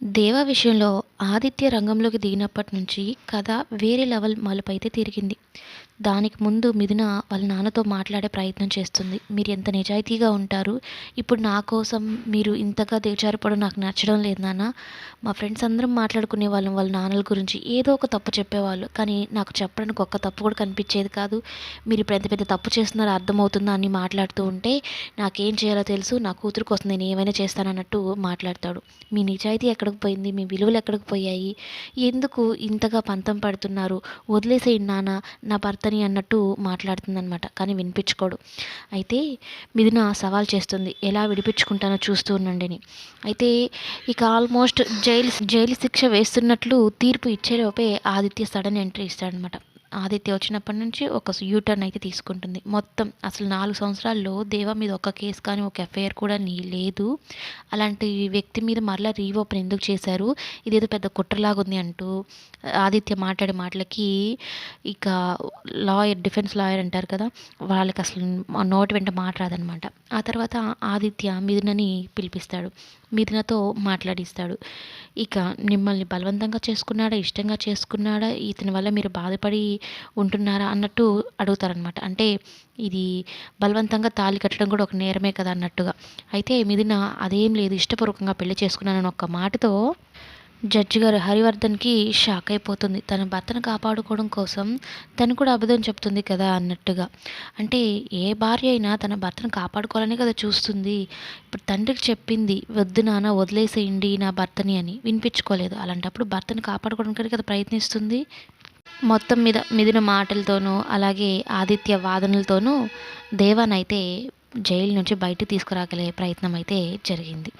దేవ విషయంలో ఆదిత్య రంగంలోకి దిగినప్పటి నుంచి కథ వేరే లెవెల్ మలుపైతే తిరిగింది. దానికి ముందు మిథున వాళ్ళ నాన్నతో మాట్లాడే ప్రయత్నం చేస్తుంది. మీరు ఎంత నిజాయితీగా ఉంటారు? ఇప్పుడు నా కోసం మీరు ఇంతగా దిగజారిపోవడం నాకు నచ్చడం లేదు నాన్న. మా ఫ్రెండ్స్ అందరం మాట్లాడుకునే వాళ్ళం వాళ్ళ నాన్నల గురించి. ఏదో ఒక తప్పు చెప్పేవాళ్ళు. కానీ నాకు చెప్పడానికి ఒక్క తప్పు కూడా కనిపించేది కాదు. మీరు ఇప్పుడు ఎంత పెద్ద తప్పు చేస్తున్నారో అర్థమవుతుందా అని మాట్లాడుతూ ఉంటే నాకేం చేయాలో తెలుసు. నా కూతురు కోసం నేను ఏమైనా చేస్తానన్నట్టు మాట్లాడతాడు. మీ నిజాయితీ ఎక్కడికి పోయింది? మీ విలువలు ఎక్కడికి పోయాయి? ఎందుకు ఇంతగా పంతం పడుతున్నారు? వదిలేసేయండి నాన్న. నా భర్త భర్తని అన్నట్టు మాట్లాడుతుందనమాట కానీ వినిపించుకోడు. అయితే మిథున సవాల్ చేస్తుంది ఎలా విడిపించుకుంటానో చూస్తూ ఉండండి అయితే ఇక ఆల్మోస్ట్ జైలు జైలు శిక్ష వేస్తున్నట్లు తీర్పు ఇచ్చేలోపే ఆదిత్య సడన్ ఎంట్రీ ఇస్తాడనమాట ఆదిత్య వచ్చినప్పటి నుంచి ఒక యూటర్న్ అయితే తీసుకుంటుంది. మొత్తం అసలు నాలుగు సంవత్సరాల్లో దేవ మీద ఒక కేసు కానీ ఒక ఎఫ్ఐఆర్ కూడా నీ లేదు. అలాంటి వ్యక్తి మీద మరలా రీఓపెన్ ఎందుకు చేశారు? ఇదేదో పెద్ద కుట్రలాగా ఉంది అంటూ ఆదిత్య మాట్లాడే మాటలకి ఇక లాయర్ డిఫెన్స్ లాయర్ అంటారు కదా వాళ్ళకి అసలు నోటి వెంట మాట రాదనమాట. ఆ తర్వాత ఆదిత్య మిథునని పిలిపిస్తాడు. మిథునతో మాట్లాడిస్తాడు. ఇక మిమ్మల్ని బలవంతంగా చేసుకున్నాడా? ఇష్టంగా చేసుకున్నాడా? ఇతని వల్ల మీరు బాధపడి ఉంటున్నారా? అన్నట్టు అడుగుతారనమాట అంటే ఇది బలవంతంగా తాళి కట్టడం కూడా ఒక నేరమే కదా అన్నట్టుగా. అయితే మిథున అదేం లేదు ఇష్టపూర్వకంగా పెళ్ళి చేసుకున్నానని ఒక మాటతో జడ్జి గారు హరివర్ధన్కి షాక్ అయిపోతుంది. తన భర్తను కాపాడుకోవడం కోసం తను కూడా అబద్ధం చెప్తుంది కదా అన్నట్టుగా. అంటే ఏ భార్య అయినా తన భర్తను కాపాడుకోవాలనే కదా చూస్తుంది. ఇప్పుడు తండ్రికి చెప్పింది వద్దు నాన్న వదిలేసేయండి నా భర్తని అని వినిపించుకోలేదు. అలాంటప్పుడు భర్తను కాపాడుకోవడానికి కదా ప్రయత్నిస్తుంది. మొత్తం మీద మిదిన మాటలతోనూ అలాగే ఆదిత్య వాదనలతోనూ దేవానైతే జైలు నుంచి బయటకు తీసుకురాగలిగే ప్రయత్నం అయితే జరిగింది.